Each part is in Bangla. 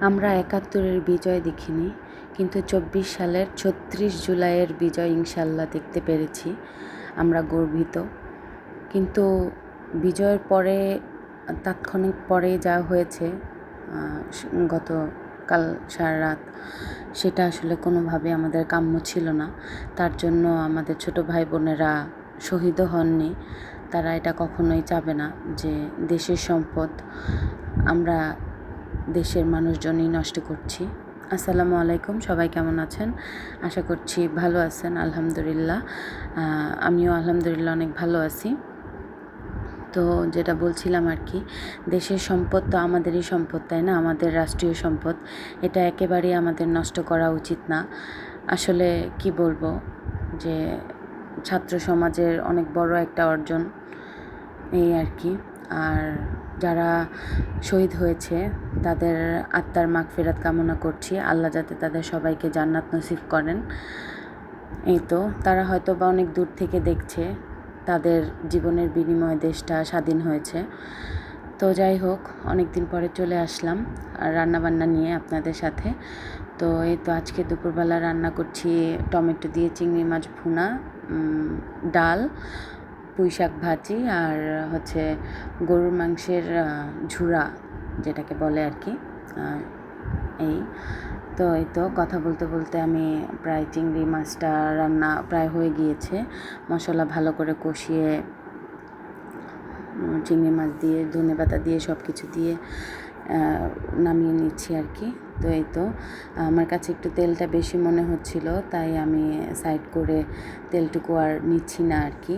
আমরা একাত্তরের বিজয় দেখিনি, কিন্তু চব্বিশ সালের ছত্রিশ জুলাইয়ের বিজয় ইনশাল্লাহ দেখতে পেরেছি, আমরা গর্বিত। কিন্তু বিজয়ের পরে, তাৎক্ষণিক পরে যা হয়েছে গত কাল সারা রাত, সেটা আসলে কোনোভাবে আমাদের কাম্য ছিল না। তার জন্য আমাদের ছোট ভাই বোনেরা শহীদও হননি। তারা এটা কখনোই চাবে না যে দেশের সম্পদ আমরা দেশের মানুষজনই নষ্ট করছি। আসসালামু আলাইকুম, সবাই কেমন আছেন? আশা করছি ভালো আছেন, আলহামদুলিল্লাহ। আমিও আলহামদুলিল্লাহ অনেক ভালো আছি। তো যেটা বলছিলাম আর কি, দেশের সম্পদ তো আমাদেরই সম্পদ, তাই না? আমাদের রাষ্ট্রীয় সম্পদ, এটা একেবারেই আমাদের নষ্ট করা উচিত না। আসলে কি বলব যে, ছাত্র সমাজের অনেক বড় একটা অর্জন, এই আর কি। আর যারা শহীদ হয়েছে, তাদের আত্মার মাগ ফেরাত কামনা করছি। আল্লাহ যাতে তাদের সবাইকে জান্নাত নসিব করেন। এই তো, তারা হয়তো বা অনেক দূর থেকে দেখছে, তাদের জীবনের বিনিময়ে দেশটা স্বাধীন হয়েছে। তো যাই হোক অনেক দিন পরে চলে আসলাম আর রান্নাবান্না নিয়ে আপনাদের সাথে। তো এই তো আজকে দুপুরবেলা রান্না করছি টমেটো দিয়ে চিংড়ি মাছ ভুনা ডাল। পুঁই শাক ভাজি আর হচ্ছে গরুর মাংসের ঝুড়া যেটাকে বলে আর কি এই। তো এই তো কথা বলতে বলতে আমি প্রায় চিংড়ি মাছটা রান্না প্রায় হয়ে গিয়েছে। মশলা ভালো করে কষিয়ে চিংড়ি মাছ দিয়ে, ধনে পাতা দিয়ে সব কিছু দিয়ে নামিয়ে নিচ্ছি আর কি। তো এই তো, আমার কাছে একটু তেলটা বেশি মনে হচ্ছিল, তাই আমি সাইড করে তেলটুকু আর নিচ্ছি না আর কি।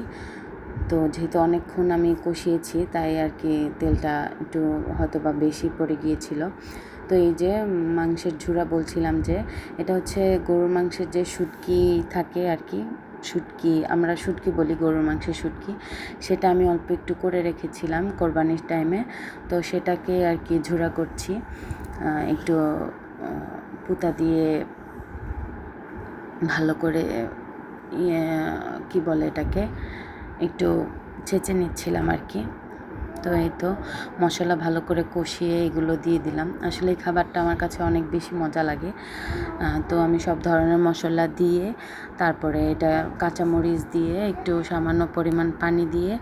তো যেহেতু অনেকক্ষণ আমি কষিয়েছি, তাই আর কি তেলটা একটু হয়তো বা বেশি পড়ে গিয়েছিল। তো এই যে মাংসের ঝুড়া বলছিলাম যে, এটা হচ্ছে গরুর মাংসের যে শুটকি থাকে আর কি, শুটকি, আমরা শুটকি বলি গরুর মাংসের শুটকি, সেটা আমি অল্প একটু করে রেখেছিলাম কোরবানির টাইমে তো সেটাকে আর কি ঝুড়া করছি একটু পুতা দিয়ে ভালো করে ইয়ে কী বলে এটাকে একটু ছেঁচে নিচ্ছিলাম আর কি। তো এই তো মশলা ভালো করে কষিয়ে এগুলো দিয়ে দিলাম। আসলে এই খাবারটা আমার কাছে অনেক বেশি মজা লাগে। তো আমি সব ধরনের মশলা দিয়ে, তারপরে এটা কাঁচামরিচ দিয়ে, একটু সামান্য পরিমাণ পানি দিয়ে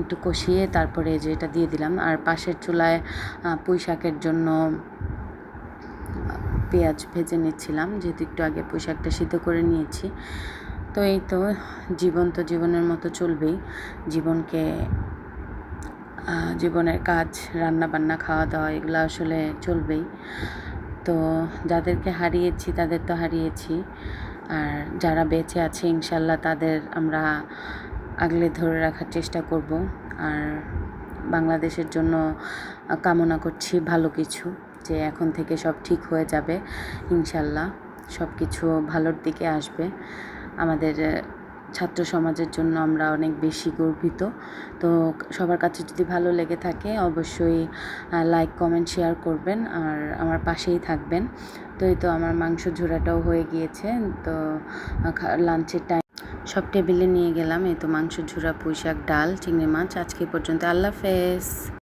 একটু কষিয়ে তারপরে যে এটা দিয়ে দিলাম। আর পাশের চুলায় পুঁই শাকের জন্য পেঁয়াজ ভেজে নিচ্ছিলাম। যেহেতু একটু আগে পুঁই শাকটা সিদ্ধ করে নিয়েছি। তো এই তো জীবন তো জীবনের মতো চলবেই। জীবনকে জীবনের কাজ রান্না বান্না খাওয়া দাওয়া এগুলো আসলে চলবেই। তো যাদেরকে হারিয়েছি তাদের তো হারিয়েছি। আর যারা বেঁচে আছে ইনশাল্লাহ তাদের আমরা আগলে ধরে রাখার চেষ্টা করব। আর বাংলাদেশের জন্য কামনা করছি ভালো কিছু, যে এখন থেকে সব ঠিক হয়ে যাবে ইনশাল্লাহ। সব কিছু ভালোর দিকে আসবে। আমাদের ছাত্র সমাজের জন্য আমরা অনেক বেশি গর্বিত। তো সবার কাছে যদি ভালো লেগে থাকে, অবশ্যই লাইক কমেন্ট শেয়ার করবেন আর আমার পাশেই থাকবেন। তো এই তো আমার মাংস ঝোড়াটাও হয়ে গিয়েছে। তো লাঞ্চের টাইম সব টেবিলে নিয়ে গেলাম। এই তো মাংস ঝুরা পুঁই শাক ডাল, চিংড়ি মাছ। আজকে পর্যন্ত আল্লাহ হাফেজ।